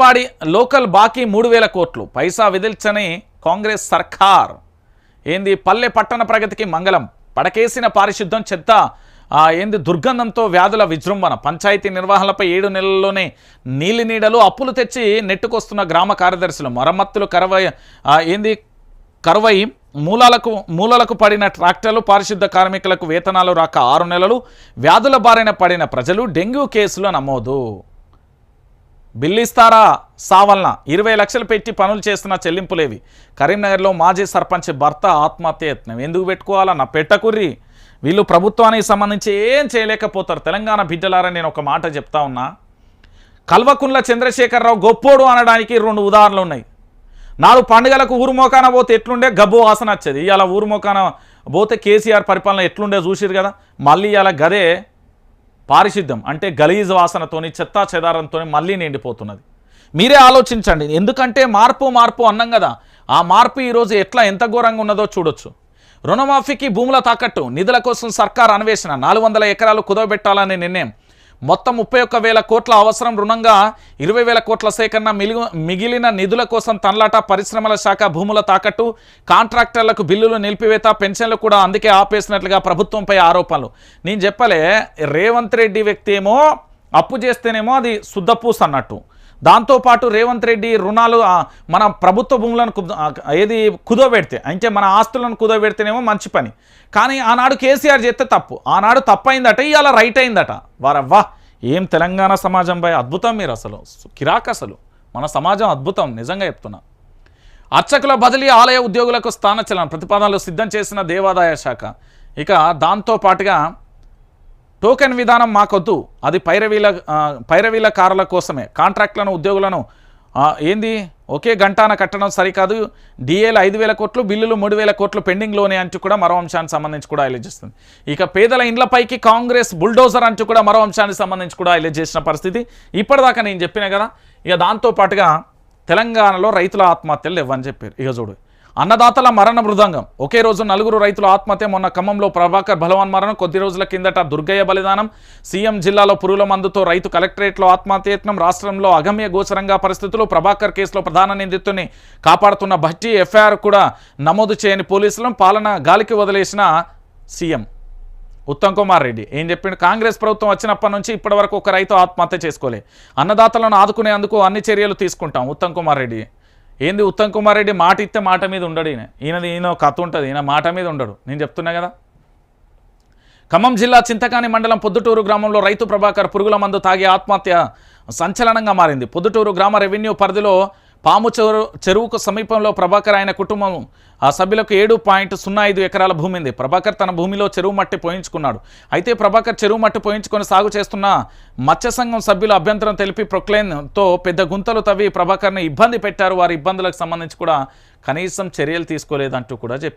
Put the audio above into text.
పాడి లోకల్ బాకీ మూడు వేల కోట్లు. పైసా విదిల్చని కాంగ్రెస్ సర్కార్. ఏంది? పల్లె పట్టణ ప్రగతికి మంగళం. పడకేసిన పారిశుద్ధం చెత్త. ఏంది? దుర్గంధంతో వ్యాధుల విజృంభణ. పంచాయతీ నిర్వహణలపై ఏడు నెలల్లోనే నీలి నీడలు అప్పులు తెచ్చి నెట్టుకొస్తున్న గ్రామ కార్యదర్శులు. మరమ్మత్తులు కరవై ఏంది? కరువై మూలాలకు మూలలకు పడిన ట్రాక్టర్లు పారిశుద్ధ కార్మికులకు వేతనాలు రాక ఆరు నెలలు. వ్యాధుల బారిన పడిన ప్రజలు డెంగ్యూ కేసులు నమోదు. బిల్లిస్తారా? సావల్న. ఇరవై లక్షలు పెట్టి పనులు చేస్తున్న చెల్లింపులేవి. కరీంనగర్లో మాజీ సర్పంచ్ భర్త ఆత్మహత్య యత్నం. ఎందుకు పెట్టుకోవాలన్న పెట్టకుర్రి. వీళ్ళు ప్రభుత్వానికి సంబంధించి ఏం చేయలేకపోతారు. తెలంగాణ బిడ్డలారని నేను ఒక మాట చెప్తా ఉన్నా. కల్వకుండ్ల చంద్రశేఖరరావు గొప్పోడు అనడానికి రెండు ఉదాహరణలు ఉన్నాయి. నాలుగు పండుగలకు ఊరు మోకాన పోతే ఎట్లుండే? గబ్బు వాసన వచ్చేది. ఇలా ఊరు మోకాన పోతే కేసీఆర్ పరిపాలన ఎట్లుండే చూసిరు కదా. మళ్ళీ ఇలా గదే పారిశుద్ధ్యం అంటే గలీజ్ వాసనతోని చెత్తా చెదారంతో మళ్ళీ నిండిపోతున్నది. మీరే ఆలోచించండి ఎందుకంటే మార్పు మార్పు అన్నాం కదా. ఆ మార్పు ఈరోజు ఎట్లా ఎంత ఘోరంగా ఉన్నదో చూడొచ్చు. రుణమాఫీకి భూముల తాకట్టు నిధుల కోసం సర్కార్ అన్వేషణ నాలుగు వందల ఎకరాలు కుదవబెట్టాలనే నిర్ణయం. మొత్తం ముప్పై ఒక్క వేల కోట్ల అవసరం రుణంగా ఇరవై వేల కోట్ల సేకరణ మిగిలిన నిధుల కోసం తన్లాట పరిశ్రమల శాఖ భూముల తాకట్టు కాంట్రాక్టర్లకు బిల్లులు నిలిపివేత పెన్షన్లు కూడా అందుకే ఆపేసినట్లుగా ప్రభుత్వంపై ఆరోపణలు. నేను చెప్పలే రేవంత్ రెడ్డి వ్యక్తి ఏమో అప్పు చేస్తేనేమో అది శుద్ధపూస్ అన్నట్టు దాంతోపాటు రేవంత్ రెడ్డి రుణాలు మన ప్రభుత్వ భూములను ఏది కుదోబెడితే అంటే మన ఆస్తులను కుదోబెడితేనేమో మంచి పని. కానీ ఆనాడు కేసీఆర్ చేస్తే తప్పు. ఆనాడు తప్పైందట ఇవాళ రైట్ అయిందట. వారవ్వా ఏం తెలంగాణ సమాజంపై అద్భుతం మీరు అసలు. కిరాక్ అసలు. మన సమాజం అద్భుతం నిజంగా చెప్తున్నా. అర్చకుల బదిలీ ఆలయ ఉద్యోగులకు స్థానచలన ప్రతిపాదనలు సిద్ధం చేసిన దేవాదాయ శాఖ. ఇక దాంతో పాటుగా టోకెన్ విధానం మాకొద్దు. అది పైరవీల పైరవీల కారుల కోసమే. కాంట్రాక్ట్లను ఉద్యోగులను ఏంది? ఒకే గంటాన కట్టడం సరికాదు. డిఏలు ఐదు వేల కోట్లు బిల్లులు మూడు వేల కోట్లు పెండింగ్లోనే అంటూ కూడా మరో అంశానికి సంబంధించి కూడా హైలైట్ చేస్తుంది. ఇక పేదల ఇండ్లపైకి కాంగ్రెస్ బుల్డోజర్ అంటూ కూడా మరో అంశానికి సంబంధించి కూడా హైలైట్ చేసిన పరిస్థితి. ఇప్పటిదాకా నేను చెప్పిన కదా ఇక దాంతో పాటుగా తెలంగాణలో రైతుల ఆత్మహత్యలు లేవని చెప్పారు. ఇక చూడు అన్నదాతల మరణ మృదంగం. ఒకే రోజు నలుగురు రైతుల ఆత్మహత్య మొన్న ఖమ్మంలో ప్రభాకర్ బలవాన్ మరణం. కొద్ది రోజుల కిందట దుర్గయ్య బలిదానం. సీఎం జిల్లాలో పురుగుల మందుతో రైతు కలెక్టరేట్లో ఆత్మహత్యత్నం రాష్ట్రంలో అగమ్య గోచరంగా పరిస్థితులు. ప్రభాకర్ కేసులో ప్రధాన నిందితుడిని కాపాడుతున్న భట్టి ఎఫ్ఐఆర్ కూడా నమోదు చేయని పోలీసులను పాలన గాలికి వదిలేసిన సీఎం ఉత్తమ్ కుమార్ రెడ్డి. ఏం చెప్పిండు? కాంగ్రెస్ ప్రభుత్వం వచ్చినప్పటి నుంచి ఇప్పటి వరకు ఒక రైతు ఆత్మహత్య చేసుకోలే. అన్నదాతలను ఆదుకునేందుకు అన్ని చర్యలు తీసుకుంటాం. ఉత్తమ్ కుమార్ రెడ్డి ఏంది ఉత్తమ్ కుమార్ రెడ్డి మాట ఇస్తే మాట మీద ఉండడు ఈయన. ఈయనది ఈయన కథ ఉంటుంది. ఈయన మాట మీద ఉండడు. నేను చెప్తున్నా కదా? ఖమ్మం జిల్లా చింతకాని మండలం పొద్దుటూరు గ్రామంలో రైతు ప్రభాకర్ పురుగుల మందు తాగి ఆత్మహత్య సంచలనంగా మారింది. పొద్దుటూరు గ్రామ రెవెన్యూ పరిధిలో పాము చెరు చెరువుకు సమీపంలో ప్రభాకర్ ఆయన కుటుంబం. ఆ సభ్యులకు ఏడు పాయింట్ సున్నా ఐదు ఎకరాల భూమి ఉంది. ప్రభాకర్ తన భూమిలో చెరువు మట్టి పోయించుకున్నాడు. అయితే ప్రభాకర్ చెరువు మట్టి పోయించుకొని సాగు చేస్తున్న మత్స్య సంఘం సభ్యులు అభ్యంతరం తెలిపి ప్రొక్లైన్తో పెద్ద గుంతలు తవ్వి ప్రభాకర్ని ఇబ్బంది పెట్టారు. వారి ఇబ్బందులకు సంబంధించి కూడా కనీసం చర్యలు తీసుకోలేదంటూ కూడా చెప్పారు.